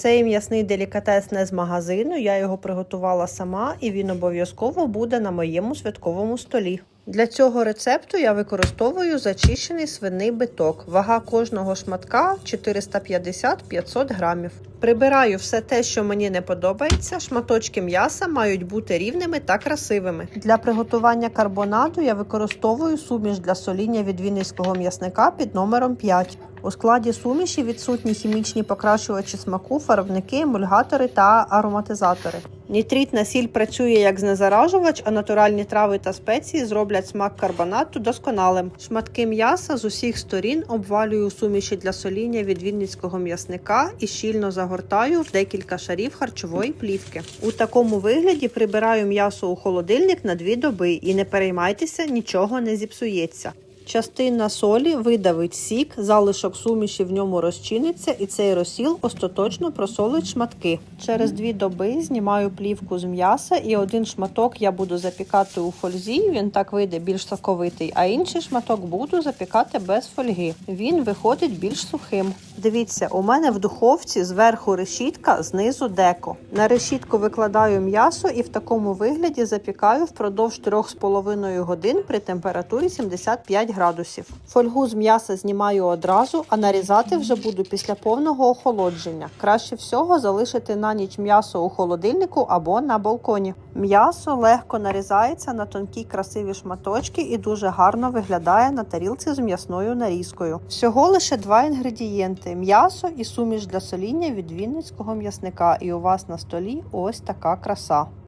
Цей м'ясний делікатес не з магазину, я його приготувала сама і він обов'язково буде на моєму святковому столі. Для цього рецепту я використовую зачищений свиний биток. Вага кожного шматка 450-500 грамів. Прибираю все те, що мені не подобається. Шматочки м'яса мають бути рівними та красивими. Для приготування карбонату я використовую суміш для соління від вінницького м'ясника під номером 5. У складі суміші відсутні хімічні покращувачі смаку, фарбники, емульгатори та ароматизатори. Нітритна сіль працює як знезаражувач, а натуральні трави та спеції зроблять смак карбонату досконалим. Шматки м'яса з усіх сторін обвалюю суміші для соління від вінницького м'ясника і щільно загортаю в декілька шарів харчової плівки. У такому вигляді прибираю м'ясо у холодильник на дві доби і не переймайтеся, нічого не зіпсується. Частина солі видавить сік, залишок суміші в ньому розчиниться, і цей розсіл остаточно просолить шматки. Через дві доби знімаю плівку з м'яса, і один шматок я буду запікати у фользі. Він так вийде більш соковитий, а інший шматок буду запікати без фольги. Він виходить більш сухим. Дивіться, у мене в духовці зверху решітка, знизу деко. На решітку викладаю м'ясо і в такому вигляді запікаю впродовж 3,5 годин при температурі 75 градусів. Фольгу з м'яса знімаю одразу, а нарізати вже буду після повного охолодження. Краще всього залишити на ніч м'ясо у холодильнику або на балконі. М'ясо легко нарізається на тонкі красиві шматочки і дуже гарно виглядає на тарілці з м'ясною нарізкою. Всього лише два інгредієнти: м'ясо і суміш для соління від вінницького м'ясника. І у вас на столі ось така краса.